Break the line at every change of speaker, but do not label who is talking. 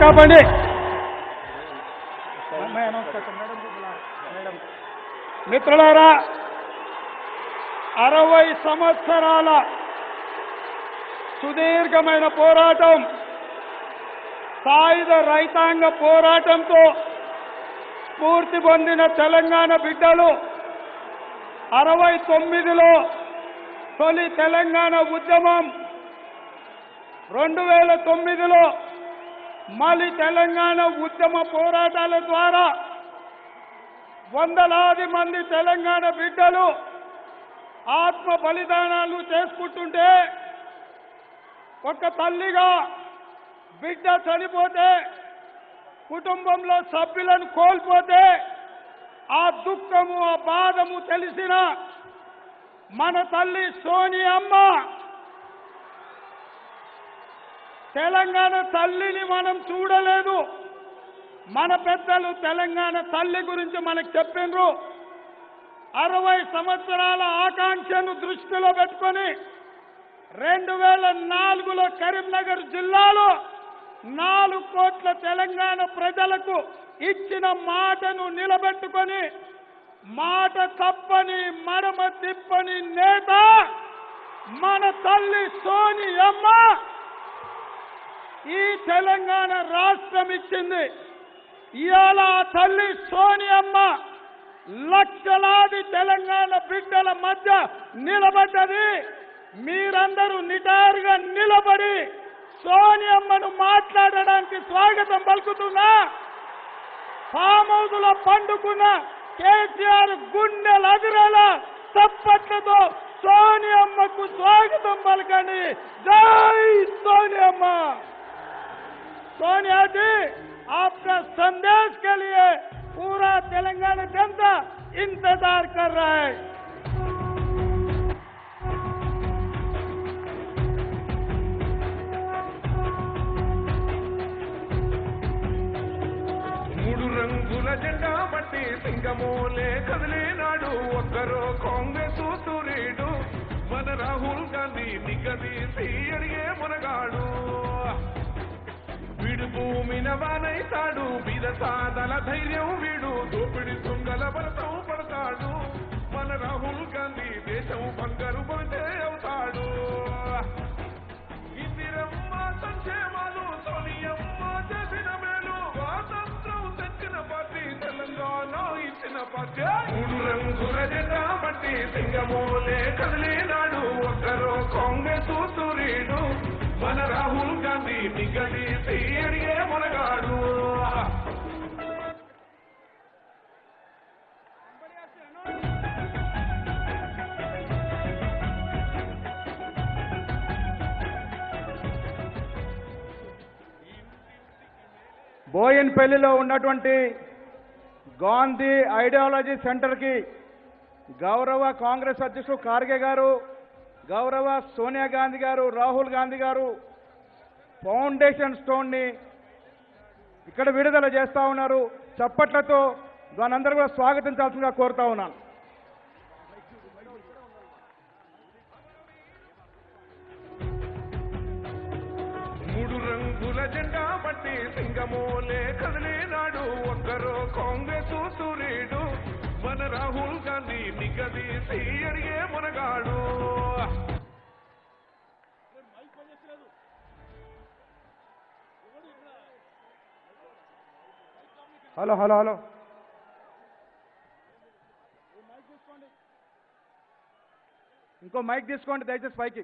కాపాడి. మేడం మిత్రులారా అరవై సంవత్సరాల సుదీర్ఘమైన పోరాటం సాయుధ రైతాంగ పోరాటంతో స్ఫూర్తి పొందిన తెలంగాణ బిడ్డలు అరవై తొమ్మిదిలో తొలి తెలంగాణ ఉద్యమం రెండు వేల తొమ్మిదిలో మళ్ళీ తెలంగాణ ఉద్యమ పోరాటాల ద్వారా వందలాది మంది తెలంగాణ బిడ్డలు ఆత్మ బలిదానాలు చేసుకుంటుంటే ఒక తల్లిగా బిడ్డ చనిపోతే కుటుంబంలో సభ్యులను కోల్పోతే ఆ దుఃఖము ఆ బాధము తెలిసిన మన తల్లి సోని అమ్మ తెలంగాణ తల్లిని మనం చూడలేదు. మన పెద్దలు తెలంగాణ తల్లి గురించి మనకు చెప్పిండ్రు అరవై సంవత్సరాల ఆకాంక్షను దృష్టిలో పెట్టుకొని రెండు వేల నాలుగులో కరీంనగర్ జిల్లాలో నాలుగు కోట్ల తెలంగాణ ప్రజలకు ఇచ్చిన మాటను నిలబెట్టుకొని మాట తప్పని మడమ తిప్పని నేత మన తల్లి సోని ఈ తెలంగాణ రాష్ట్రం ఇచ్చింది. ఇవాళ ఆ తల్లి సోనియమ్మ లక్షలాది తెలంగాణ బిడ్డల మధ్య నిలబడ్డది. మీరందరూ నిటారుగా నిలబడి సోనియమ్మను మాట్లాడడానికి స్వాగతం పలుకుతున్నా ఫామ్ పండుకున్న కేసీఆర్ గుండెలు అదిరేలా చప్పట్లతో సోనియమ్మకు స్వాగతం పలకండి. జై సోనియమ్మ! सोनिया जी आपका संदेश के लिए पूरा तेलंगाना जनता इंतजार कर रहा है
మూడు రంగుల జెండా బట్టి సింగమోలే కదిలేనాడు ఒక్కరో కాంగ్రెస్ సూర్యుడు మన రాహుల్ గాంధీ నిగదీసి అడిగే వీడు భూమిన వానైతాడు బీద సాదల ధైర్యం వీడు. దోపిడి దొంగల భరతం పడతాడు. మన రాహుల్ గాంధీ దేశం బంగారు బంటే అవుతాడు. ఇందిరమ్మ సంక్షేమాలు సోనియమ్మ చేసిన మేలు. స్వాతంత్రం తెచ్చిన పార్టీ తెలంగాణ ఇచ్చిన పార్టీ. మూడు రంగుల జెండా బట్టి సింగమోలే కదిలినాడు. ఒక్కరో కాంగ్రెస్ సూర్యుడు. మన రాహుల్ గాంధీ మిగలి
బోయన్పల్లిలో ఉన్నటువంటి గాంధీ ఐడియాలజీ సెంటర్కి గౌరవ కాంగ్రెస్ అధ్యక్షుడు ఖార్గే గారు గౌరవ సోనియా గాంధీ గారు రాహుల్ గాంధీ గారు ఫౌండేషన్ స్టోన్ని ఇక్కడ విడుదల చేస్తా ఉన్నారు. చప్పట్లతో దానందరూ కూడా స్వాగతించాల్సిందిగా కోరుతా ఉన్నాను.
మూడు జెండా పట్టి సింగమోలే కదిలినాడు. ఒక్కరో కాంగ్రెస్ సూర్యుడు మన రాహుల్ గాంధీ నిగదీసి అడిగే మునగాడు.
Hello hello hello. ఇంకో మైక్ తీసుకోండి దయచేసి పైకి.